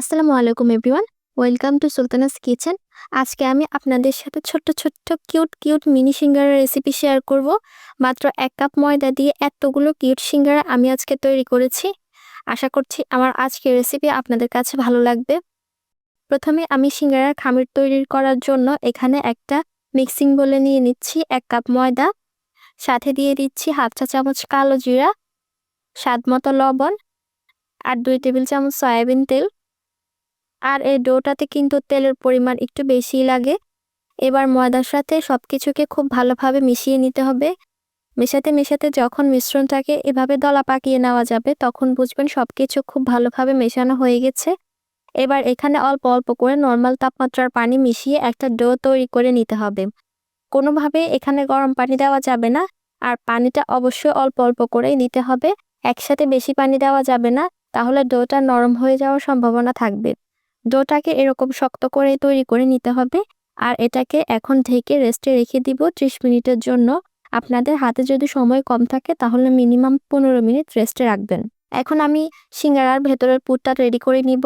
আসসালামু আলাইকুম everyone, welcome to Sultana's kitchen. আজকে আমি আপনাদের সাথে ছোট্ট ছোট্ট, cute cute mini singara recipe share করব। মাত্র এক কাপ ময়দা দিয়ে এতগুলো কিউট সিঙ্গারা আমি আজকে তৈরি করেছি। আশা করছি আমার আজকের রেসিপি আপনাদের কাছে ভালো লাগবে। প্রথমে আমি সিঙ্গারার খামির তৈরি করার জন্য এখানে একটা মিক্সিং বলে নিয়ে নিচ্ছি এক কাপ ময়দা। সাথে দিয়ে দিচ্ছি হাফ চা চামচ কালো জিরা, স্বাদ মতো লবণ আর দুই টেবিল চামচ সয়াবিন তেল। আর এই ডোটাতে কিন্তু তেলের পরিমাণ একটু বেশি লাগে। এবার ময়দার সাথে সব কিছুকে খুব ভালোভাবে মিশিয়ে নিতে হবে। মেশাতে মেশাতে যখন মিশ্রণটাকে এভাবে দলা পাকিয়ে নেওয়া যাবে, তখন বুঝবেন সব কিছু খুব ভালোভাবে মেশানো হয়ে গেছে। এবার এখানে অল্প অল্প করে নর্মাল তাপমাত্রার পানি মিশিয়ে একটা ডো তৈরি করে নিতে হবে। কোনোভাবে এখানে গরম পানি দেওয়া যাবে না, আর পানিটা অবশ্যই অল্প অল্প করেই নিতে হবে। একসাথে বেশি পানি দেওয়া যাবে না, তাহলে ডোটা নরম হয়ে যাওয়ার সম্ভাবনা থাকবে। ডোটাকে এরকম শক্ত করে তৈরি করে নিতে হবে। আর এটাকে এখন ঢেকে রেস্টে রেখে দিব ত্রিশ মিনিটের জন্য। আপনাদের হাতে যদি সময় কম থাকে তাহলে মিনিমাম পনেরো মিনিট রেস্টে রাখবেন। এখন আমি সিঙ্গারার ভেতরের পুরটা রেডি করে নিব।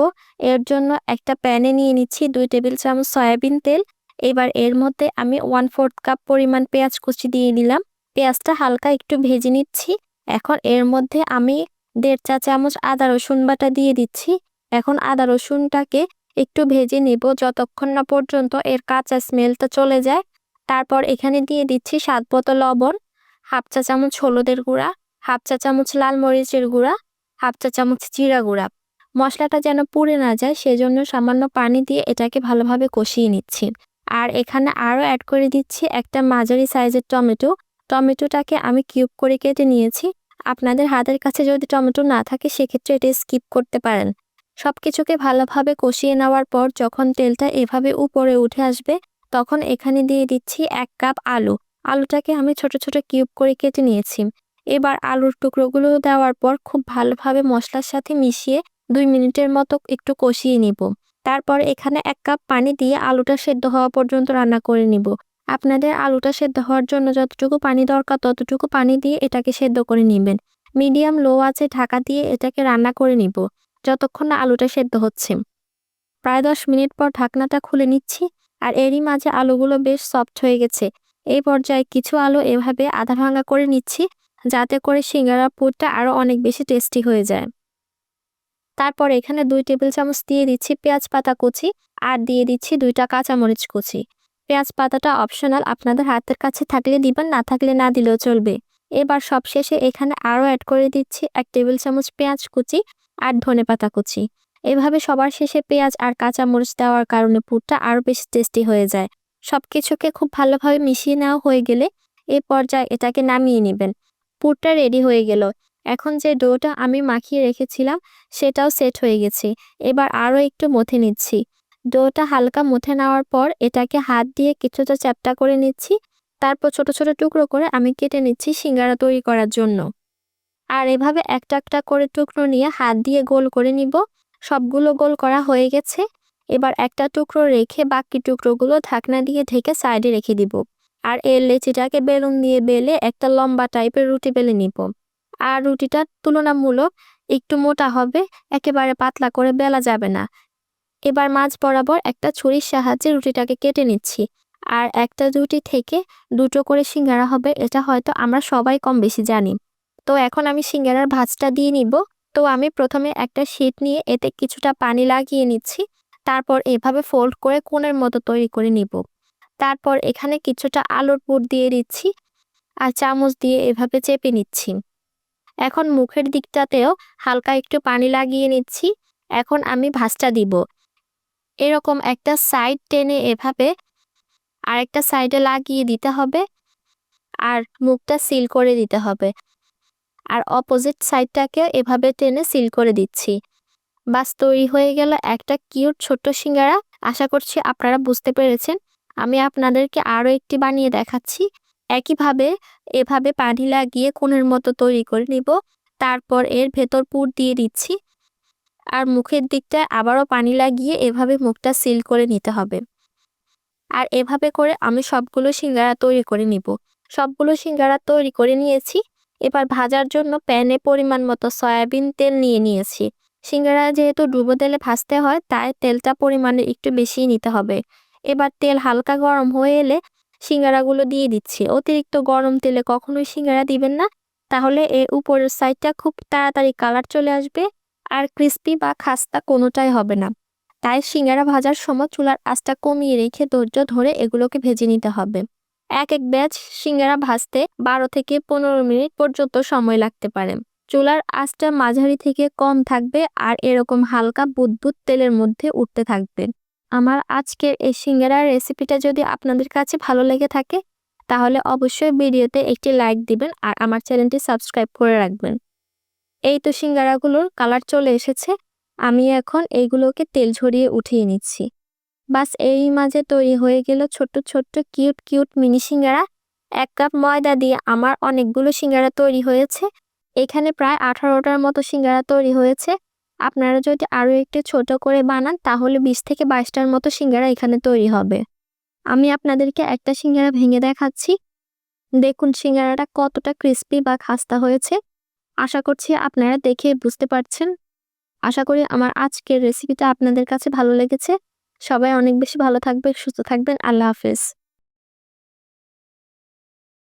এর জন্য একটা প্যানে নিয়ে নিচ্ছি দুই টেবিল চামচ সয়াবিন তেল। এবার এর মধ্যে আমি ওয়ান ফোর্থ কাপ পরিমাণ পেঁয়াজ কুচি দিয়ে নিলাম পেঁয়াজটা হালকা একটু ভেজে নিচ্ছি। এখন এর মধ্যে আমি দেড় চা চামচ আদা রসুন বাটা দিয়ে দিচ্ছি। এখন আদা রসুনটাকে একটু ভেজে নেব যতক্ষণ না পর্যন্ত এর কাঁচা স্মেলটা চলে যায়। তারপর এখানে দিয়ে দিচ্ছি স্বাদ মতো লবণ, হাফ চা চামচ হলুদের গুঁড়া, হাফ চা চামচ লাল মরিচের গুঁড়া, হাফ চা চামচ জিরা গুঁড়া। মশলাটা যেন পুড়ে না যায়, সেজন্য সামান্য পানি দিয়ে এটাকে ভালোভাবে কষিয়ে নিচ্ছি। আর এখানে আরও অ্যাড করে দিচ্ছি একটা মাঝারি সাইজের টমেটো। টমেটোটাকে আমি কিউব করে কেটে নিয়েছি। আপনাদের হাতের কাছে যদি টমেটো না থাকে, সেক্ষেত্রে এটা স্কিপ করতে পারেন। সব কিছুকে ভালোভাবে কষিয়ে নেওয়ার পর যখন তেলটা এভাবে উপরে উঠে আসবে, তখন এখানে দিয়ে দিচ্ছি এক কাপ আলু। আলুটাকে আমি ছোট ছোট কিউব করে কেটে নিয়েছি। এবার আলুর টুকরোগুলো দেওয়ার পর খুব ভালোভাবে মশলার সাথে মিশিয়ে দুই মিনিটের মতো একটু কষিয়ে নিব। তারপর এখানে এক কাপ পানি দিয়ে আলুটা সেদ্ধ হওয়া পর্যন্ত রান্না করে নিব। আপনাদের আলুটা সেদ্ধ হওয়ার জন্য যতটুকু পানি দরকার ততটুকু পানি দিয়ে এটাকে সেদ্ধ করে নেবেন। মিডিয়াম লো আছে ঢাকা দিয়ে এটাকে রান্না করে নিব। যতক্ষণ না আলুটা সেদ্ধ হচ্ছে। প্রায় দশ মিনিট পর ঢাকনাটা খুলে নিচ্ছি আর এরই মাঝে আলুগুলো বেশ সফট হয়ে গেছে। এই পর্যায়ে কিছু আলু এভাবে আধা ভাঙা করে নিচ্ছি, যাতে করে সিঙ্গারা পুরটা আরও অনেক বেশি টেস্টি হয়ে যায়। তারপর এখানে দুই টেবিল চামচ দিয়ে দিচ্ছি পেঁয়াজ পাতা কুচি আর দিয়ে দিচ্ছি দুইটা কাঁচামরিচ কুচি। পেঁয়াজ পাতাটা অপশনাল আপনাদের হাতের কাছে থাকলে দিবেন, না থাকলে না দিলেও চলবে। এবার সবশেষে এখানে আরও অ্যাড করে দিচ্ছি এক টেবিল চামচ পেঁয়াজ কুচি আর ধনে পাতা কুচি। এভাবে সবার শেষে পেঁয়াজ আর কাঁচা মরিচ দেওয়ার কারণে পুরটা আরও বেশি টেস্টি হয়ে যায়। সব কিছুকে খুব ভালোভাবে মিশিয়ে নেওয়া হয়ে গেলে এ পর্যায়ে এটাকে নামিয়ে নেবেন। পুরটা রেডি হয়ে গেল। এখন যে ডোটা আমি মাখিয়ে রেখেছিলাম, সেটাও সেট হয়ে গেছে। এবার আরও একটু মথে নিচ্ছি। ডোটা হালকা মুথে নেওয়ার পর এটাকে হাত দিয়ে কিছুটা চ্যাপটা করে নিচ্ছি। তারপর ছোট ছোট টুকরো করে আমি কেটে নিচ্ছি সিঙ্গারা তৈরি করার জন্য। আর এভাবে একটা একটা করে টুকরো নিয়ে হাত দিয়ে গোল করে নিব। সবগুলো গোল করা হয়ে গেছে। এবার একটা টুকরো রেখে বাকি টুকরোগুলো ঢাকনা দিয়ে ঢেকে সাইডে রেখে দিব। আর এর লেচিটাকে বেলুন দিয়ে বেলে একটা লম্বা টাইপের রুটি বেলে নিব। আর রুটিটা তুলনামূলক একটু মোটা হবে, একেবারে পাতলা করে বেলা যাবে না। এবার মাছ বরাবর একটা ছুরির সাহায্যে রুটিটাকে কেটে নিচ্ছি। আর একটা রুটি থেকে দুটো করে সিঙ্গারা হবে, এটা হয়তো আমরা সবাই কম বেশি জানি। তো এখন আমি সিঙ্গারার ভাজটা দিয়ে নিব। তো আমি প্রথমে একটা শীট নিয়ে এতে কিছুটা পানি লাগিয়ে নিচ্ছি। তারপর এভাবে ফোল্ড করে কোণের মতো তৈরি করে নিব। তারপর এখানে কিছুটা আলুর পুর দিয়ে দিচ্ছি আর চামচ দিয়ে এভাবে চেপে নিচ্ছি। এখন মুখের দিকটাতেও হালকা একটু পানি লাগিয়ে নিচ্ছি। এখন আমি ভাজটা দিব। এরকম একটা সাইড টেনে এভাবে আরেকটা সাইডে লাগিয়ে দিতে হবে। আর মুখটা সিল করে দিতে হবে। আর অপোজিট সাইডটাকে এভাবে টেনে সিল করে দিচ্ছি। বাস, তৈরি হয়ে গেল একটা কিউট ছোট্ট সিঙ্গারা। আশা করছি আপনারা বুঝতে পেরেছেন। আমি আপনাদেরকে আরও একটি বানিয়ে দেখাচ্ছি। একইভাবে এভাবে পানি লাগিয়ে কোণের মতো তৈরি করে নিব। তারপর এর ভেতর পুর দিয়ে দিচ্ছি। আর মুখের দিকটায় আবারও পানি লাগিয়ে এভাবে মুখটা সিল করে নিতে হবে। আর এভাবে করে আমি সবগুলো সিঙ্গারা তৈরি করে নিব। সবগুলো সিঙ্গারা তৈরি করে নিয়েছি। এবার ভাজার জন্য প্যানে পরিমাণ মতো সয়াবিন তেল নিয়ে নিয়েছি। সিঙ্গারা যেহেতু ডুবো তেলে ভাজতে হয়, তাই তেলটা পরিমাণে একটু বেশিই নিতে হবে। এবার তেল হালকা গরম হয়ে এলে সিঙ্গারাগুলো দিয়ে দিচ্ছি। অতিরিক্ত গরম তেলে কখনোই সিঙ্গারা দিবেন না। তাহলে এর উপরের সাইডটা খুব তাড়াতাড়ি কালার চলে আসবে আর ক্রিস্পি বা খাস্তা কোনোটাই হবে না। তাই সিঙ্গারা ভাজার সময় চুলার আঁচটা কমিয়ে রেখে ধৈর্য ধরে এগুলোকে ভেজে নিতে হবে। এক এক ব্যাচ সিঙ্গারা ভাজতে বারো থেকে পনেরো মিনিট পর্যন্ত সময় লাগতে পারে। চুলার আঁচটা মাঝারি থেকে কম থাকবে আর এরকম হালকা বুদবুদ তেলের মধ্যে উঠতে থাকবে। আমার আজকের এই সিঙ্গারার রেসিপিটা যদি আপনাদের কাছে ভালো লেগে থাকে, তাহলে অবশ্যই ভিডিওতে একটি লাইক দিবেন আর আমার চ্যানেলটি সাবস্ক্রাইব করে রাখবেন। এই তো সিঙ্গারাগুলোর কালার চলে এসেছে, আমি এখন এইগুলোকে তেল ঝরিয়ে উঠিয়ে নিচ্ছি। বাস এই মাঝে তৈরি হয়ে গেল ছোট্ট ছোট্ট, কিউট কিউট মিনি সিঙ্গারা। এক কাপ ময়দা দিয়ে আমার অনেকগুলো সিঙ্গারা তৈরি হয়েছে। এখানে প্রায় আঠারোটার মতো সিঙ্গারা তৈরি হয়েছে। আপনারা যদি আরও একটু ছোট করে বানান, তাহলে বিশ থেকে বাইশটার মতো সিঙ্গারা এখানে তৈরি হবে। আমি আপনাদেরকে একটা সিঙ্গারা ভেঙে দেখাচ্ছি। দেখুন সিঙ্গারাটা কতটা ক্রিস্পি বা খাস্তা হয়েছে। আশা করছি আপনারা দেখে বুঝতে পারছেন। আশা করি আমার আজকের রেসিপিটা আপনাদের কাছে ভালো লেগেছে। সবাই অনেক বেশি ভালো থাকবে সুস্থ থাকবেন। আল্লাহ হাফেজ।